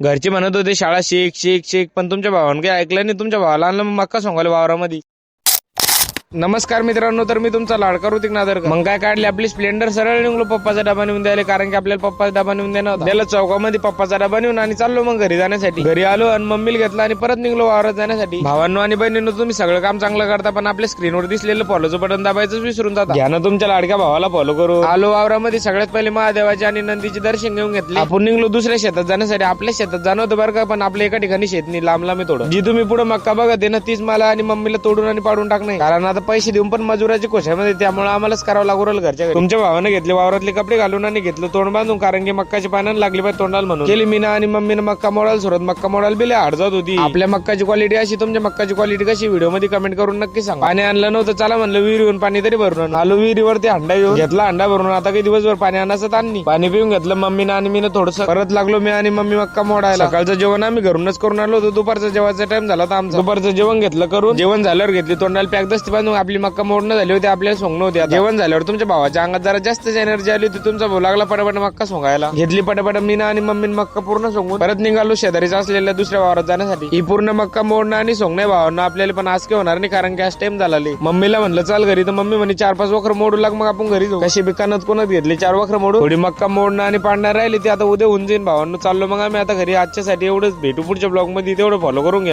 घरचे म्हणत होते शाळा शिक शिक शिक. पण तुमच्या भावानं काही ऐकलं नाही. तुमच्या भावाला आणलं मग मक्का सोंगायला वावरामध्ये. नमस्कार मित्रांनो तर मी तुमचा लाडका ऋतिक नादर मग काय काढले आपली स्प्लेंडर? सरळ निघलो पप्पाचा डबा नेऊन द्यायला कारण की आपल्याला पप्पाचा डबा नेऊन देणार होता. त्याला चौकामध्ये पप्पाचा डबा नेऊन आणि चाललो मग घरी जाण्यासाठी. घरी आलो आणि मम्मीला घेतला आणि परत निघलो वावरात जाण्यासाठी. भावांनो आणि बहिणींनो तुम्ही सगळं काम चांगलं करता पण आपल्या स्क्रीनवर दिसलेलं फॉलोचं बटन दाबायचं विसरून जाता. घ्या ना तुमच्या लाडक्या भावाला फॉलो करू. आलो वावरामध्ये सगळ्यात पहिले महादेवाचे आणि नंदीचे दर्शन घेऊन घेतले. आपण निघलो दुसऱ्या शेतात जाण्यासाठी. आपल्या शेतात जाणं होतं बरं का पण आपल्या एका ठिकाणी शेत नाही लांब लांब थोडं. जी तुम्ही पुढे मक्का बघा ना तीच मला आणि मम्मीला तोडून आणि पाडून टाकणे कारण आता पैसे देऊन पण मजुराची कोशामध्ये त्यामुळे आम्हालाच करावं लागू राहिलं घरच्या घरी. तुमच्या भावाने घेतले वावरातले कपडे घालून आणि घेतलं तोंड बांधून कारण की मक्काची पानं लागली पाहिजे तोंडाला म्हणून. केली मीना आणि मम्मीनं मक्का मोडायला सुरुवात. मक्का मोडायला बिले हाड जात होती. आपल्या मक्काची क्वालिटी अशी तुमच्या मक्काची क्वालिटी कशी? व्हिडिओमध्ये कमेंट करून नक्की सांगा. पाणी आणलं नव्हतं चला म्हणलं विहिरीवरून पाणी तरी भरून आणू. आलो विहिरीवरती हंडा घेऊन. घेतला हंडा भरून आता काही दिवसभर पाणी आणायचं आणली. पाणी पिऊन घेतलं मम्मीनं आणि मीनं थोडस. परत लागलो मी आणि मम्मी मक्का मोडायला. सकाळचं जेवण आम्ही घरूनच करून आलो होतो दुपारचं जेवायचा टाइम झाला होता आमचा. दुपारचं जेवण घेतलं करून. जेवण झाल्यावर घेतली तोंडाला पॅक दसती बांधून आपली मक्का मोडणं झाली होती आपल्याला सोंगणं होती. जेवण झाल्यावर तुमच्या भावाच्या अंगात जरा जास्तच एनर्जी आली होती तुमचा भाऊ लागला पटापट मक्का सोंगायला. घेतली पटापट मीना आणि मम्मीने मक्का पूर्ण सोंगून परत निघालो शेजारीच असलेल्या दुसऱ्या वावरात जाण्यासाठी. ही पूर्ण मक्का मोडणं आणि सोंगणे भावांना आपल्याला पण आज काही होणार नाही कारण की आज टाइम झाला. मम्मीला म्हणलं चाल घरी. तर मम्मी म्हणे चार पाच वखर मोडू लाग मग आपण घरी जाऊ. कशी बिकानत कोणत घेतली चार वखर मोडू थोडी मक्का मोडणं आणि पाडणार राहिली ती आता उद्या होऊन जाईन भावांनो. चाललो मग आम्ही आता घरी आजच्यासाठी एवढंच भेटू पुढच्या ब्लॉगमध्ये तेवढं फॉलो करून घ्या.